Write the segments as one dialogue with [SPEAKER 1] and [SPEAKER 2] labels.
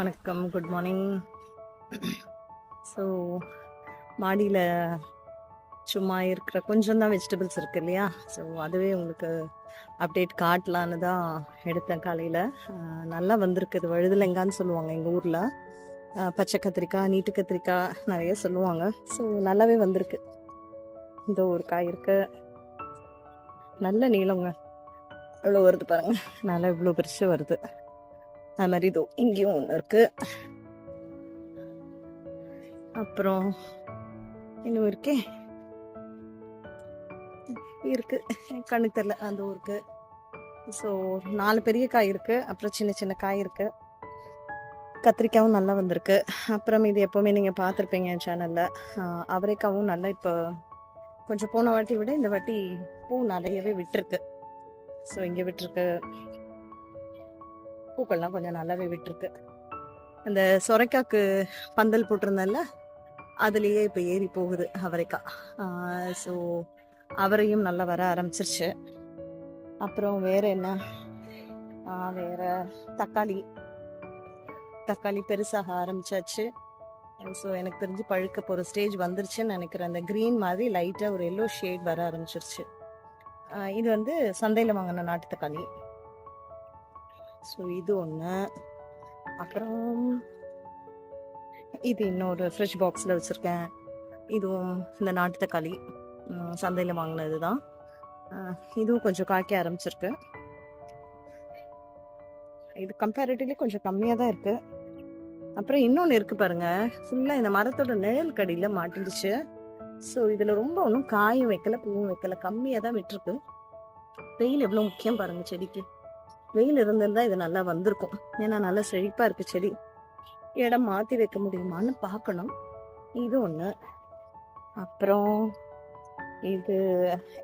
[SPEAKER 1] வணக்கம் good morning so மாடியில் சும்மா இருக்கிற கொஞ்சம் தான் வெஜிடபிள்ஸ் இருக்கு இல்லையா? ஸோ அதுவே உங்களுக்கு அப்டேட் காட்டலான்னு தான் எடுத்தேன் காலையில். நல்லா வந்திருக்கு. இது வழுதுலங்கான்னு சொல்லுவாங்க எங்கள் ஊரில். பச்சை கத்திரிக்காய் நீட்டு கத்திரிக்காய் நிறைய சொல்லுவாங்க. ஸோ நல்லாவே வந்திருக்கு. இந்த ஒரு காய் இருக்கு. நல்ல நீளங்க. இவ்வளோ வருது பாருங்க. நல்லா இவ்வளோ பெருசு வருது. அது மாதிரி இதோ இங்கேயும் ஒன்று இருக்கு. அப்புறம் இன்னும் இருக்கே? இருக்கு. கண்ணுக்கு தெரியல. அந்த ஊருக்கு ஸோ நாலு பெரிய காய் இருக்கு. அப்புறம் சின்ன சின்ன காய் இருக்கு. கத்திரிக்காயும் நல்லா வந்திருக்கு. அப்புறம் இது எப்போவுமே நீங்கள் பார்த்துருப்பீங்க என் சேனலில் அவரைக்காவும் நல்லா இப்போ கொஞ்சம் போன வாட்டி விட இந்த வாட்டி பூ நிறையவே விட்டுருக்கு. ஸோ இங்கே விட்டுருக்கு. பூக்கள்லாம் கொஞ்சம் நல்லாவே விட்டுருக்கு. அந்த சொரைக்காக்கு பந்தல் போட்டிருந்தேன்ல அதுலேயே இப்போ ஏறி போகுது அவரைக்காய் ஸோ அவரையும் நல்லா வர ஆரம்பிச்சிருச்சு. அப்புறம் வேற என்ன? வேற தக்காளி. தக்காளி பெருசாக ஆரம்பிச்சாச்சு. ஸோ எனக்கு தெரிஞ்சு பழுக்க போகிற ஸ்டேஜ் வந்துருச்சுன்னு நினைக்கிறேன். அந்த க்ரீன் மாதிரி லைட்டாக ஒரு எல்லோ ஷேட் வர ஆரம்பிச்சிருச்சு. இது வந்து சந்தையில் வாங்கின நாட்டு தக்காளி. ஸோ இது ஒன்று அப்புறம் இது இன்னொரு ஃப்ரெஷ் பாக்ஸில் வச்சுருக்கேன். இதுவும் இந்த நாட்டு தக்காளி சந்தையில் வாங்கினது தான் இதுவும் கொஞ்சம் காய்க்க ஆரம்பிச்சிருக்கு. இது கம்பேரிட்டிவ்லி கொஞ்சம் கம்மியாக தான் இருக்குது அப்புறம் இன்னொன்று இருக்குது பாருங்கள் ஃபுல்லாக இந்த மரத்தோட நிழல் கடியில் மாட்டிடுச்சு ஸோ இதில் ரொம்ப ஒன்றும் காயும் வைக்கல பூவும் வைக்கல. கம்மியாக தான் விட்டுருக்கு. வெயில் எவ்வளோ முக்கியம் பாருங்கள் செடிக்கு. வெயில் இருந்திருந்தா இது நல்லா வந்திருக்கும். ஏன்னா நல்லா செழிப்பாக இருக்கு செடி. இடம் மாற்றி வைக்க முடியுமான்னு பார்க்கணும். இது ஒன்று அப்புறம் இது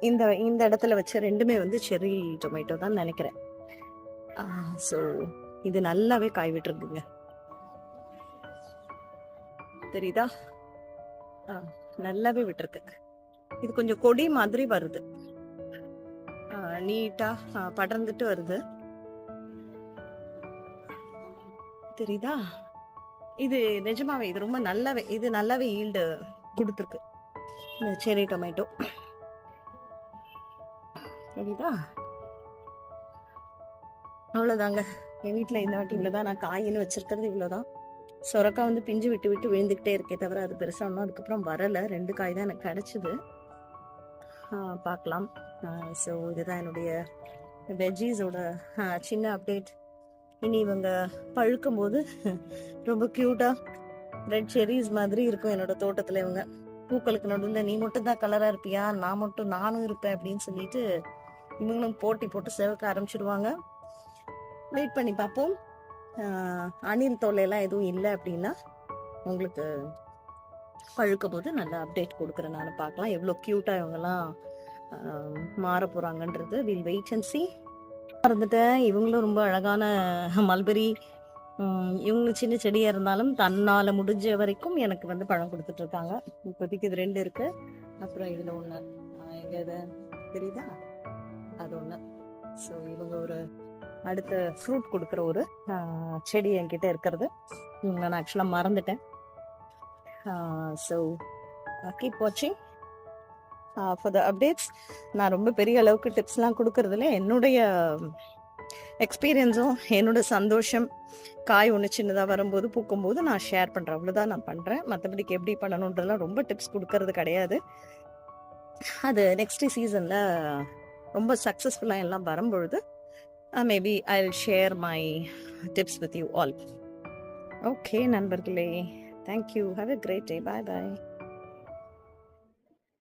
[SPEAKER 1] இந்த இந்த இடத்துல வச்ச ரெண்டுமே வந்து செரி டொமேட்டோ தான் நினைக்கிறேன். ஸோ இது நல்லாவே காய் விட்டுருக்குங்க தெரியுதா? ஆ, நல்லாவே விட்டுருக்கு. இது கொஞ்சம் கொடி மாதிரி வருது. நீட்டா படர்ந்துட்டு வருது. தெரியுதா? இது நிஜமாவே இது ரொம்ப நல்லாவே இது நல்லாவே ஈல்டு கொடுத்துருக்கு. இந்த செரி டொமேட்டோ தெரியுதா? அவ்வளோதாங்க என் வீட்டில் இந்த வாட்டி இவ்வளோதான் நான் காயின்னு வச்சிருக்கிறது இவ்வளோதான் சொரக்காய் வந்து பிஞ்சு விட்டு விட்டு விழுந்துக்கிட்டே இருக்கே தவிர அது பெருசாக ஒன்றும் அதுக்கப்புறம் வரலை. ரெண்டு காய் தான் எனக்கு கிடச்சிது. பார்க்கலாம். ஸோ இதுதான் என்னுடைய வெஜ்ஜீஸோட சின்ன அப்டேட் இனி இவங்க பழுக்கும் போது ரொம்ப க்யூட்டாக ரெட் செரிஸ் மாதிரி இருக்கும் என்னோட தோட்டத்தில் இவங்க. பூக்களுக்கு நடுவில் நீ மட்டும் தான் கலராக இருப்பியா? நான் மட்டும் நானும் இருப்பேன் அப்படின்னு சொல்லிட்டு இவங்களும் போட்டி போட்டு சேவக்க ஆரம்பிச்சிடுவாங்க வெயிட் பண்ணி பார்ப்போம். அணில் தொல்லையெல்லாம் எதுவும் இல்லை அப்படின்னா உங்களுக்கு பழுக்கும் போது நல்ல அப்டேட் கொடுக்குறேன். நான் பார்க்கலாம். எவ்வளோ க்யூட்டாக இவங்கெல்லாம் மாற போகிறாங்கன்றது வில் வெயிட் அண்ட் சி மறந்துட்டேன். இவங்களும் ரொம்ப அழகான மல்பெரி இவங்க சின்ன செடியாக இருந்தாலும் தன்னால் முடிஞ்ச வரைக்கும் எனக்கு வந்து பழம் கொடுத்துட்ருக்காங்க இப்போதைக்கு இது ரெண்டு இருக்கு. அப்புறம் இதில் ஒன்று எங்கே இது? தெரியுதா? அது ஒன்று ஸோ இவங்க ஒரு அடுத்த ஃப்ரூட் கொடுக்குற ஒரு செடி என்கிட்ட இருக்கிறது. நான் ஆக்சுவலாக மறந்துட்டேன். ஸோ கீப் வாட்சிங் ஃபார் த அப்டேட்ஸ் நான் ரொம்ப பெரிய அளவுக்கு டிப்ஸ்லாம் கொடுக்கறதுல என்னுடைய எக்ஸ்பீரியன்ஸும் என்னோட சந்தோஷம் காய் ஒன்று சின்னதாக வரும்போது பூக்கும்போது நான் ஷேர் பண்ணுறேன் அவ்வளோதான் நான் பண்ணுறேன் மற்றபடிக்கு எப்படி பண்ணணுன்றதுலாம் ரொம்ப டிப்ஸ் கொடுக்கறது கிடையாது. அது நெக்ஸ்ட் சீசனில் ரொம்ப சக்ஸஸ்ஃபுல்லாக எல்லாம் வரும்பொழுது maybe I will share my tips with you all okay நண்பர்களே. Thank you have a great day bye bye